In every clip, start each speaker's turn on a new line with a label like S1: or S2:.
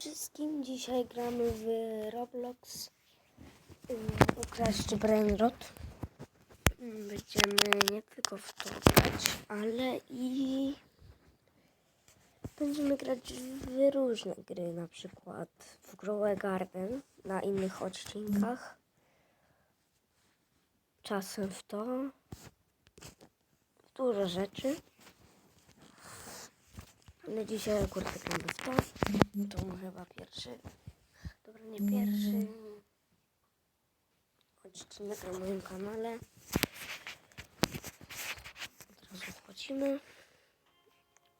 S1: Wszystkim, dzisiaj gramy w Roblox um, Ukraść Brainrot. Um, Będziemy nie tylko w to grać, ale i będziemy grać w różne gry, na przykład w Grow Garden na innych odcinkach. Czasem w to. Dużo rzeczy. Ale dzisiaj akurat gramy w to. To chyba pierwszy. Dobra, nie pierwszy. Odcinek na moim kanale. Od razu wchodzimy.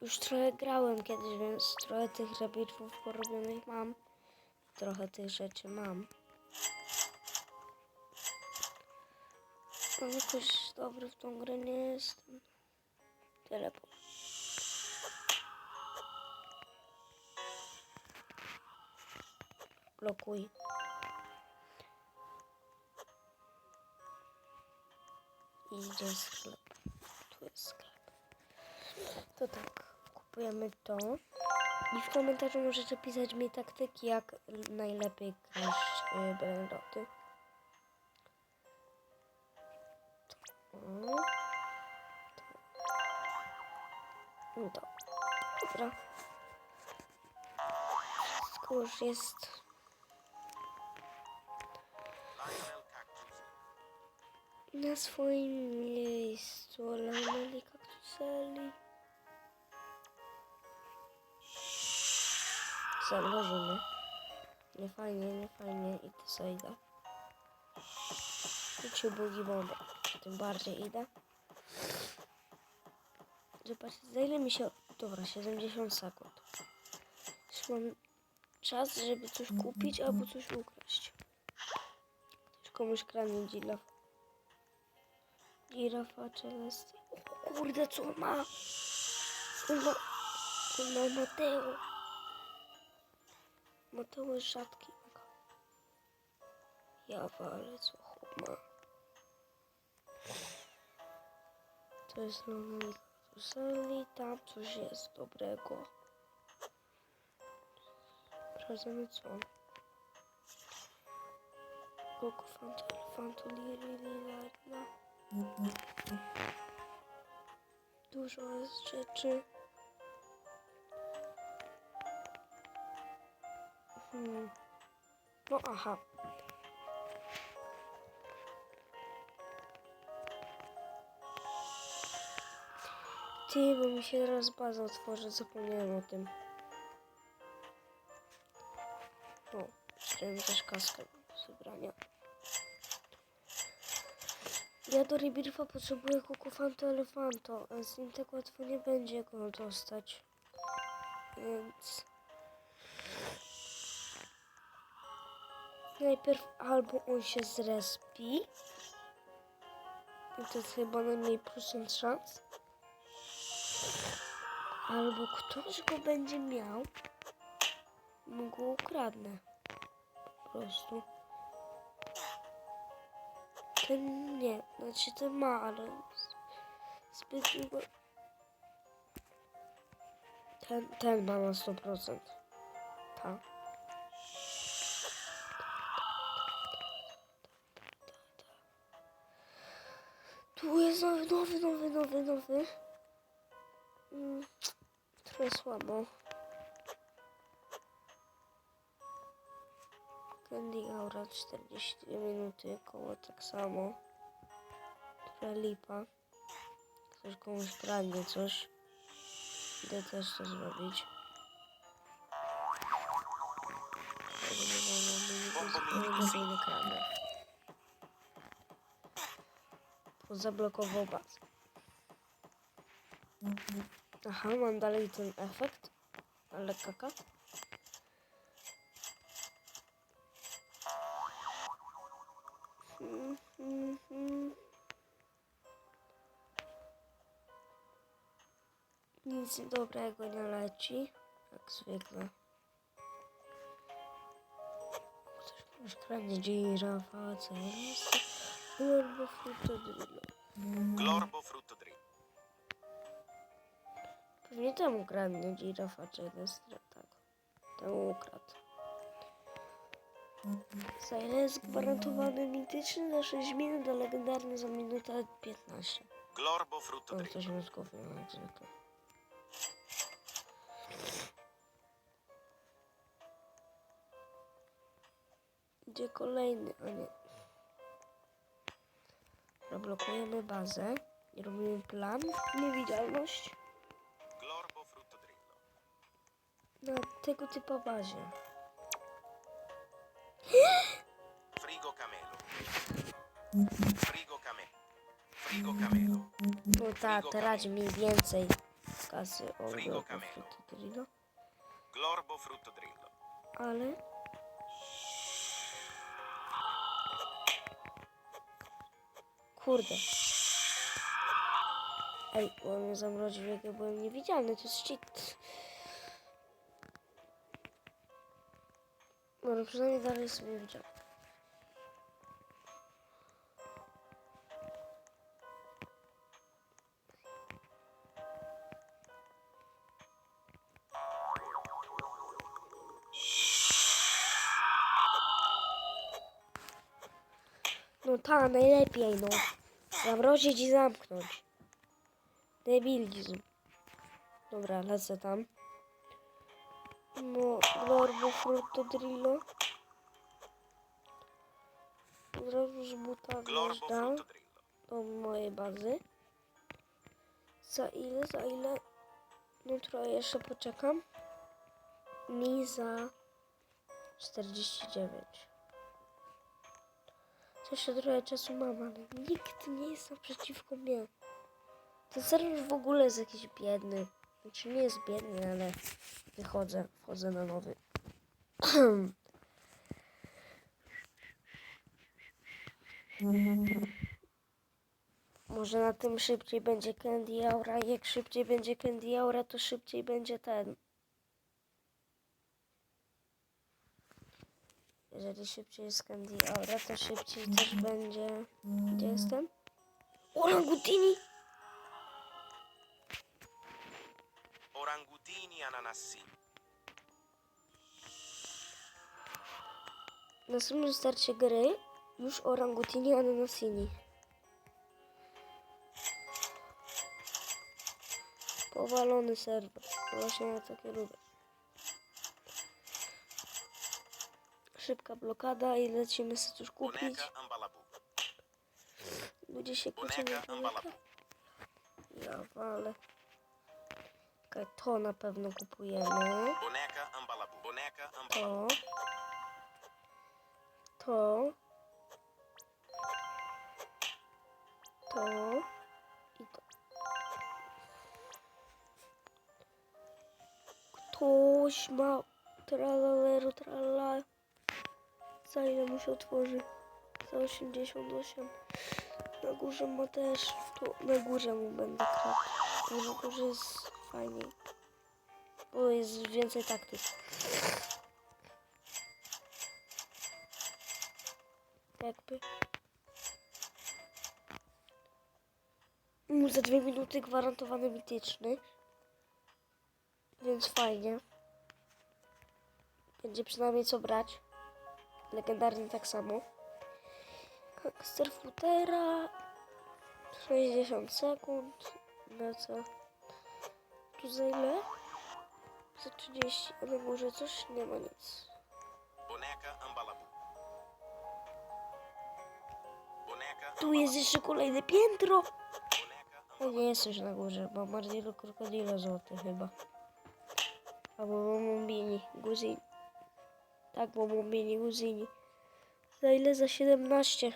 S1: Już trochę grałem kiedyś, więc trochę tych rabbitów porobionych mam. Trochę tych rzeczy mam. Ale jakoś dobry w tą grę nie jestem. Teleport. Blokuj. I sklep. Tu jest sklep. To tak, kupujemy to. I w komentarzu możecie pisać mi taktyki, jak najlepiej kraść y, brandoty. No to. Dobra. Wszystko już jest. Na swoim miejscu Lioneli kaktuseli. Założymy. Nie fajnie, nie fajnie. I ty co idę. Idźcie bugi bomba. Tym bardziej idę. Zobaczcie, za ile mi się... Dobra, 70 sekund. Już mam czas, żeby coś kupić albo coś ukraść. Ktoś komuś kradnie dzila. Girafa Celestia. O kurde, co on ma? On ma Mateo. Mateo jest rzadki. Ja walę, co chłop ma. To jest normalnie Kuseli, tam coś jest dobrego. Sprawdzamy co. Goku Fanto, Fanto, Liri, Lila. Dużo jest rzeczy. Hmm. No aha. Ty, bo mi się teraz baza otworzy, zapomniałem o tym. O, wziąłem też kaskę do zebrania. Ja do Rebirfa potrzebuję kukufanto elefanto, a z nim tak łatwo nie będzie go dostać. Więc... Najpierw albo on się zrespi. I to jest chyba najmniej procent szans. Albo ktoś go będzie miał. Mu go ukradnę. Po prostu. Ten nie, znaczy ten ma, ale zbyt długo. Ten, ten ma na 100%. Tak. Tu jest nowy, nowy, nowy, nowy, nowy. Mm, trochę słabo. Candy Aura 42 minuty, koło tak samo. Trochę lipa. Ktoś komuś kradnie coś. Idę też to zrobić. Zablokował bazę. Aha, mam dalej ten efekt. Ale kaka. Nic dobrego nie leci, jak zwykle. Ktoś komuś kradnie dzirafa, co jest? Albo frutodrillo.
S2: Glorbo frutto drink.
S1: Pewnie temu kradnie dzirafa, czy Destra, tak. Ten ukradł. Za ile jest gwarantowany mityczny na 6 minut, a legendarny za minutę 15.
S2: Glorbo frutto
S1: O,
S2: dritto.
S1: coś mi zgubiło jak zwykle. Gdzie kolejny? A nie. Zablokujemy bazę i robimy plan. Niewidzialność na tego typu bazie.
S2: Frigo camelo. Frigo camelo. Frigo camelo.
S1: No tak, teraz mi więcej kasy o
S2: Frigo Camelo. Glorbo frutto drillo.
S1: ale kurde. Ej, on mnie zamroził, jak ja byłem niewidzialny, to jest cheat. No, przynajmniej dalej jestem niewidzialny. Ta, najlepiej, no. Zamrozić i zamknąć. Debilizm. Dobra, lecę tam. No, Glorbo Frutto Drillo. Od razu z buta wjeżdżam do mojej bazy. Za ile, za ile? No trochę jeszcze poczekam. Mi za 49. To jeszcze trochę czasu mam, ale nikt nie jest naprzeciwko mnie. Ten serwer w ogóle jest jakiś biedny. Znaczy nie jest biedny, ale wychodzę, wchodzę na nowy. Może na tym szybciej będzie Candy Aura. Jak szybciej będzie Candy Aura, to szybciej będzie ten. Jeżeli szybciej jest Candy Aura, to szybciej też będzie. Gdzie jestem? Orangutini!
S2: Orangutini ananassini.
S1: Na samym starcie gry już orangutini ananasini. Powalony serwer. Właśnie ja takie lubię. Szybka blokada i lecimy sobie coś kupić. Ludzie się kłócą na
S2: ambalabu.
S1: Ja. Okej, to na pewno kupujemy. To. To. To. I to. Ktoś ma tralaleru tralala. Za ile mu się otworzy? Za 88. Na górze ma też. Tu na górze mu będę kradł. Na górze jest fajniej. Bo jest więcej taktyk. jakby. Za dwie minuty gwarantowany mityczny. Więc fajnie. Będzie przynajmniej co brać. Legendarny tak samo. Gangster Futera. 60 sekund. Na co? Tu za ile? Za 30. A na górze coś? Nie ma nic. Tu jest jeszcze kolejne piętro. No nie jest na górze, bo Mardilo Krokodilo złoty chyba. Albo Mombini, Guzini. Tak, bo Mombini, Guzini. Za ile? Za 17.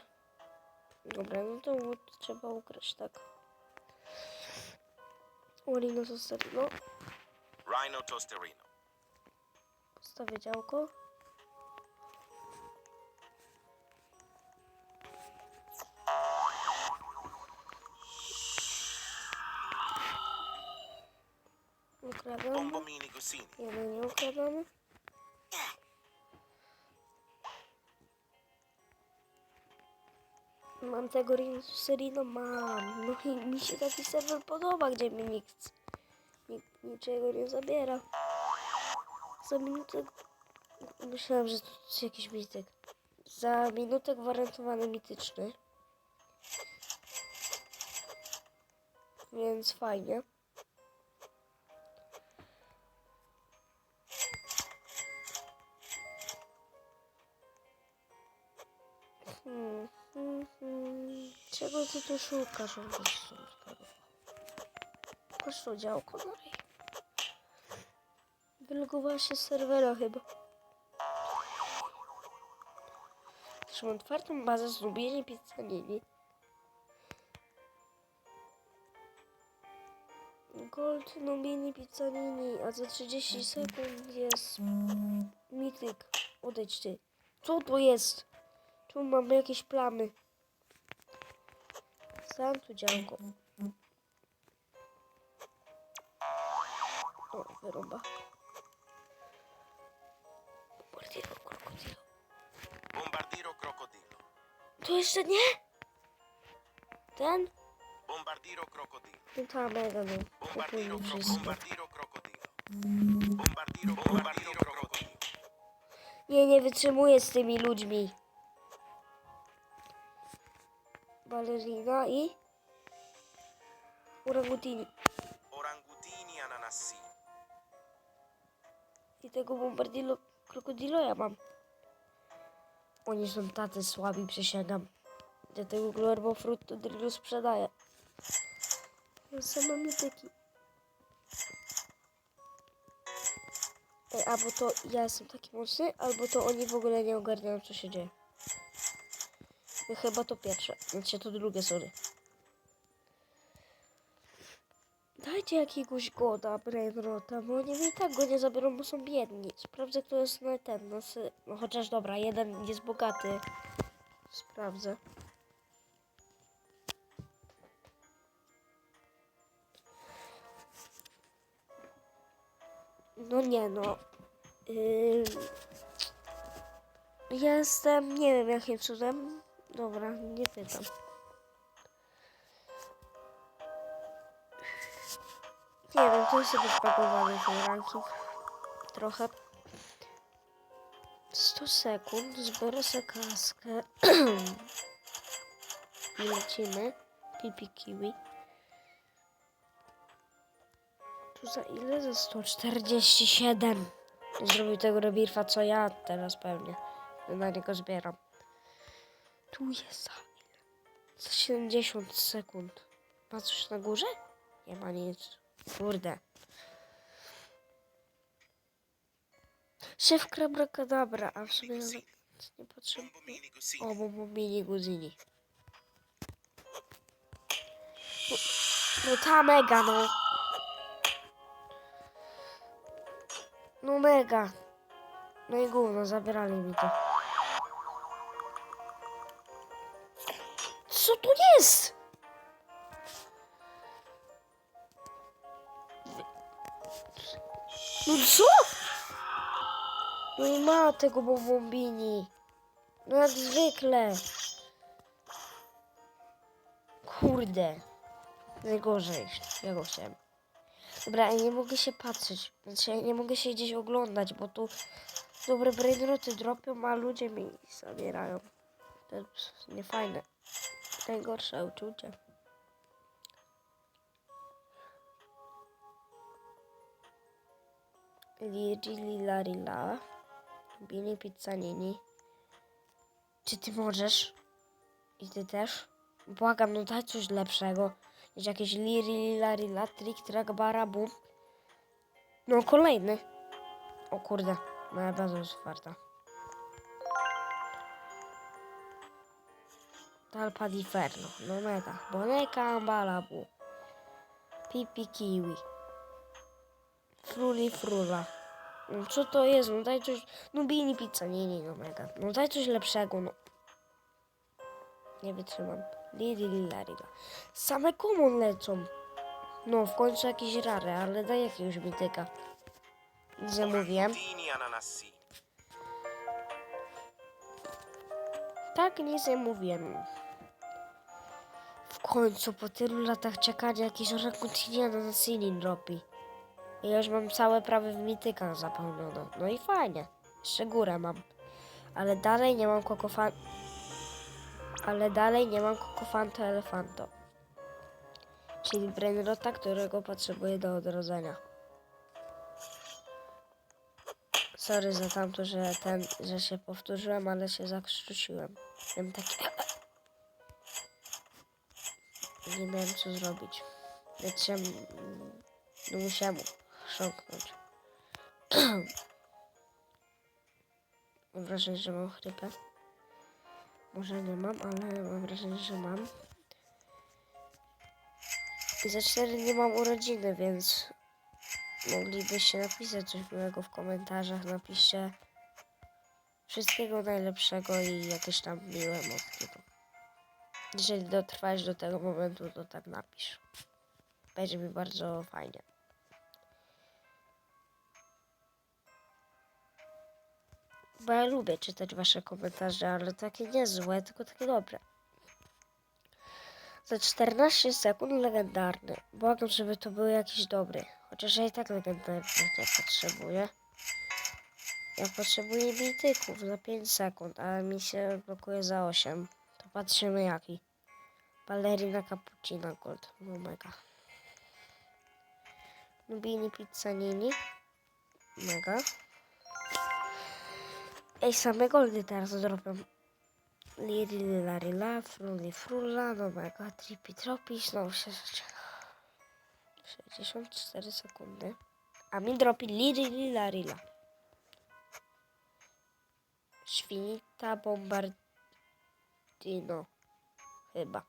S1: Dobra, no to trzeba ukraść, tak. Olino Sostarino.
S2: Rhino tosterino.
S1: Postawię działko. Ukradamy. Jeden nie ukradamy. Mam tego Serino, mam. No i mi się taki serwer podoba, gdzie mi nikt ni- niczego nie zabiera. za minutę... Myślałem, że to jest jakiś mityk. Za minutę gwarantowany mityczny. Więc fajnie. Czego ty tu szukasz? Bez subskrybów. Masz to działko no i... Wylogowała się z serwera chyba. Mam otwartą bazę zlubienie pizzanini. Gold Nubini Pizzanini, a za 30 sekund jest mityk. Odejdź ty. Co to jest? Tu mamy jakieś plamy. Sam tu działko. O, wyrąba. Bombardiro, krokodilo.
S2: Bombardiro crocodilo.
S1: To jeszcze nie? Ten?
S2: Bombardiro crocodilo.
S1: No ta mega no.
S2: Bombardiro,
S1: wszystko.
S2: bombardiro crocodilo. Bombardiro, bombardiro crocodilo.
S1: Nie, nie wytrzymuję z tymi ludźmi. Balerina i... Urangutini.
S2: Orangutini ananassi.
S1: I tego bombardilo krokodilo ja mam. Oni są tacy słabi, przysięgam. Ja tego Glorbo Fruit to Drillu sprzedaję. Ja Same mityki. Ej, albo to ja jestem taki mocny, albo to oni w ogóle nie ogarniają, co się dzieje. Chyba to pierwsze. Znaczy to drugie, sorry. Dajcie jakiegoś goda, Brainrota, bo mi i tak go nie zabiorą, bo są biedni. Sprawdzę, kto jest na ten, sy... No chociaż dobra, jeden jest bogaty. Sprawdzę. No nie no. Ym... Jestem, nie wiem jakim cudem. Dobra, nie pytam. Nie wiem, to jest sobie spakowany ten ranking. Trochę. 100 sekund, zbiorę sobie kaskę. I lecimy. Pipi kiwi. Tu za ile? Za 147. Zrobił tego rebirfa, co ja teraz pewnie. Na niego zbieram. Tu jest za? Za 70 sekund. Coś na górze? Nie ma nic. Kurde. Szef Krabrakadabra, a w sumie nie
S2: gusini.
S1: O, bo mini guzini. No, no ta mega, no. No mega. No i gówno, zabierali mi to. Co tu jest? No co? No i ma tego bombini. No jak zwykle. Kurde. Najgorzej. Ja go chciałem. Dobra, ja nie mogę się patrzeć. Znaczy, ja nie mogę się gdzieś oglądać, bo tu dobre brainroty dropią, a ludzie mi zabierają. To jest niefajne. Najgorsze uczucie. Liri lila rila. Bini pizzanini. Czy ty możesz? I ty też? Błagam, no daj coś lepszego. Jest jakieś liri lila rila, trik trak. No kolejny. O kurde, moja baza jest otwarta. Talpa di Ferno, no mega. Boneka balabu. Pipi kiwi. Fruli frula. No co to jest? No daj coś. No bini pizza, nie, nie, no mega. No daj coś lepszego, no. Nie wytrzymam. Lili, lila. Same common lecą. No, w końcu jakieś rare, ale daj jakiegoś mityka. Zamówiłem. Tak, nie zamówiłem. W końcu, po tylu latach czekania, jakiś orangutiniana na Sinin robi. I już mam całe prawy w mitykach zapełnione. No i fajnie. Jeszcze górę mam. Ale dalej nie mam kokofan... Ale dalej nie mam kokofanto elefanto. Czyli brainrota, którego potrzebuję do odrodzenia. Sorry za tamto, że ten, że się powtórzyłem, ale się zakrztusiłem. Miałem takie... Nie miałem co zrobić. Więc się... No musiałem chrząknąć. mam wrażenie, że mam chrypę. Może nie mam, ale mam wrażenie, że mam. I za cztery nie mam urodziny, więc moglibyście napisać coś miłego w komentarzach. Napiszcie wszystkiego najlepszego i jakieś tam miłe emocje. Jeżeli dotrwałeś do tego momentu, to tak napisz. Będzie mi bardzo fajnie. Bo ja lubię czytać wasze komentarze, ale takie nie złe, tylko takie dobre. Za 14 sekund legendarny. Błagam, żeby to był jakiś dobry. Chociaż ja i tak legendarnych nie potrzebuję. Ja potrzebuję mityków za 5 sekund, ale mi się blokuje za 8. Patrzymy jaki. Ballerina Cappuccina Gold. No mega. Nubini Pizzanini. Mega. Ej, same goldy teraz zrobią. Liri Larila, Fruli Frulla, no mega, Tripi Tropi, znowu się zaczyna. 64 sekundy. A mi dropi Liri Larila. Świnita Bombardino. Chyba.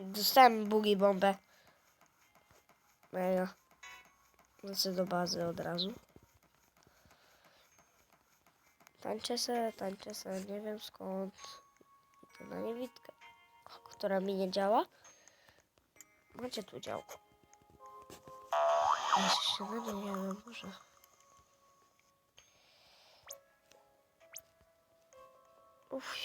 S1: Dostałem bugi bombę. Mega. Lecę do bazy od razu. Tańczę se, tańczę se, nie wiem skąd. Idę na niewidkę, która mi nie działa. Macie tu działko. Jeszcze nie jadę, może. Uff.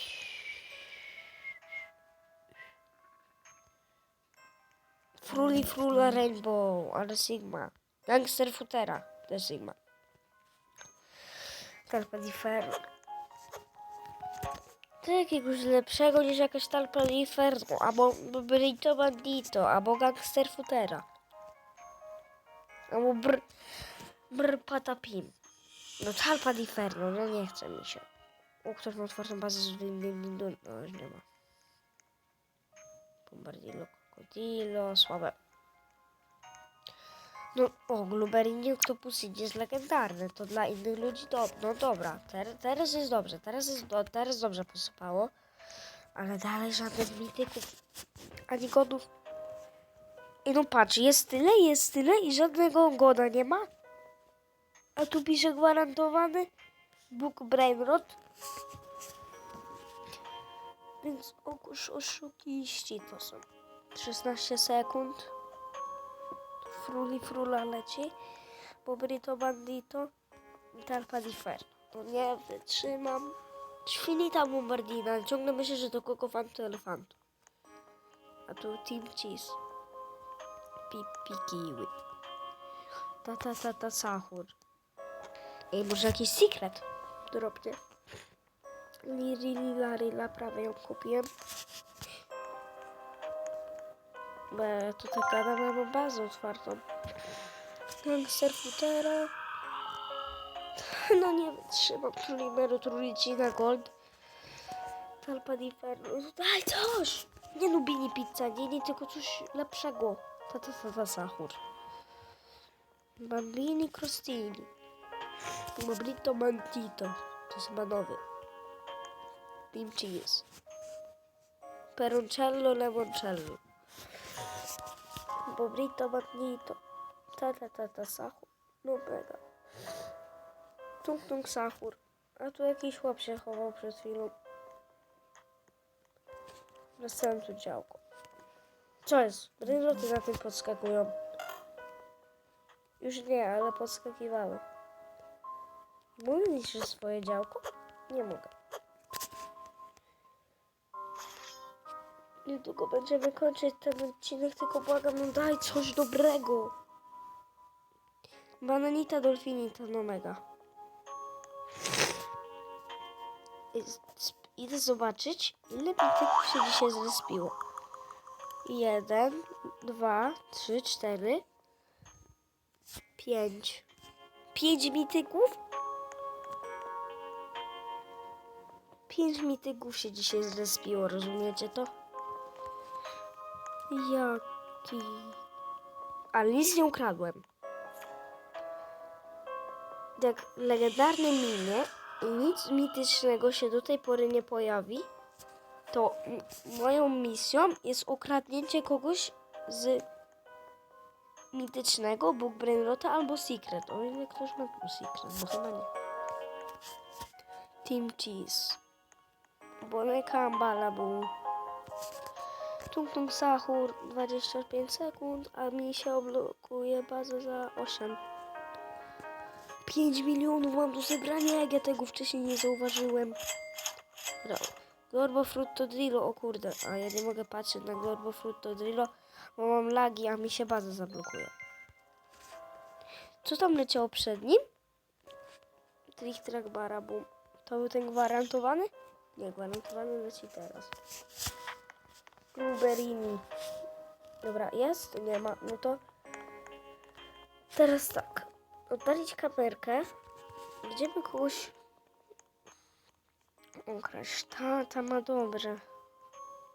S1: Fruli Frula Rainbow, ale Sigma. Gangster Futera, to jest Sigma. Talpa di ferro. To jakiegoś lepszego niż jakaś talpa di ferro, albo Brito Bandito, albo Gangster Futera. Albo br... Br patapim. No talpa di ferro, no nie chce mi się. U, ktoś ma otwartą bazę z wymieniem No już nie ma. Bombardillo, Crocodilo, słabe. No, o, Gluberinie Octopus jest legendarny, to dla innych ludzi to, no dobra, ter, teraz jest dobrze, teraz jest, do, teraz dobrze posypało, ale dalej żadnych mityków, ani godów. I no patrz, jest tyle, jest tyle i żadnego goda nie ma. A tu pisze gwarantowany Bóg Brainrot. Więc okus oszukiści to są. 16 sekund. Fruli Frula leci, Bobrito Bandito i Talpa di Ferro. No nie wytrzymam. Świnita Bombardina, ciągle myślę, że to Kokofanto Elefanto. A tu Team Cheese. Pipi Kiwi. Ta ta ta ta Sahur. Ej, może jakiś secret? Drobnie. Liri Lila Rila, prawie ją kupiłem. Bo ja tu tak gadam, mam bazę otwartą. Gangster Futera. No nie wytrzymam. Trulimeru, Trulicina Gold. Talpa di Ferro. No Daj coś! Nie Nubini pizza, nie, nie, tylko coś lepszego. Ta, ta, ta, ta, Sahur. Bambini Crostini. Moblito Mantito. To jest chyba nowy. Team Cheese. Peroncello Lemoncello. Bobrito Magnito. Ta ta ta ta Sahur. No mega. Tung tung Sahur. A tu jakiś chłop się chował przed chwilą. Wracałem tu działko. Co jest? Rynroty na tym podskakują. Już nie, ale podskakiwały. Niszczyć swoje działko? Nie mogę. Niedługo będziemy kończyć ten odcinek, tylko błagam, no daj coś dobrego. Bananita, dolfinita, no mega. Idę zobaczyć, ile bityków się dzisiaj zrespiło. Jeden, dwa, trzy, cztery, pięć. Pięć mityków? Pięć mityków się dzisiaj zrespiło, rozumiecie to? Jaki... Ale nic nie ukradłem. Jak legendarny minie i nic mitycznego się do tej pory nie pojawi, to moją misją jest ukradnięcie kogoś z mitycznego, Bóg Brainrota albo Secret. O ile ktoś ma tu Secret, bo chyba nie. Team Cheese. Boneka Balabu. Tung Tung Sahur 25 sekund, a mi się oblokuje bazę za 8. 5 milionów mam do zebrania, jak ja tego wcześniej nie zauważyłem. Glorbo Frutto Drillo, o kurde, a ja nie mogę patrzeć na Glorbo Frutto Drillo, bo mam lagi, a mi się baza zablokuje. Co tam leciało przed nim? Trick Barabum. To był ten gwarantowany? Nie, gwarantowany leci teraz. Blueberrini. Dobra, jest? Nie ma. No to teraz tak. Odpalić kamerkę. Gdzie by kogoś ukraść? Ta, ta ma dobrze.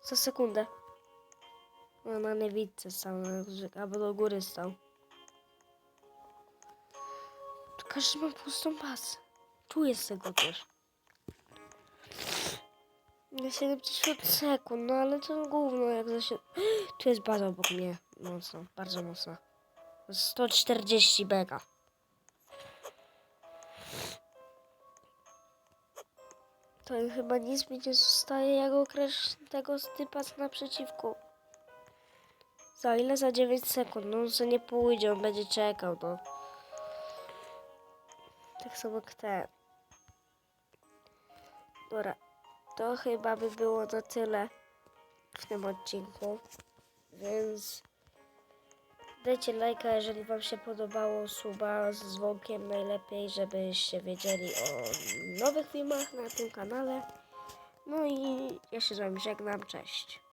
S1: Za sekundę. No, na niewidce stał, albo do góry stał. Tu każdy ma pustą pasę. Tu jest tego też. Na 70 sekund, no ale to gówno jak za się... Tu jest baza obok mnie. Mocno, bardzo mocno. 140 bega. To chyba nic mi nie zostaje, jak określ tego typa z naprzeciwku. Za ile? Za 9 sekund. No on nie pójdzie, on będzie czekał, no. Tak samo jak ten. Dobra, to chyba by było na tyle w tym odcinku. Więc dajcie lajka, jeżeli Wam się podobało, suba z dzwonkiem najlepiej, żebyście wiedzieli o nowych filmach na tym kanale. No i ja się z Wami żegnam, cześć.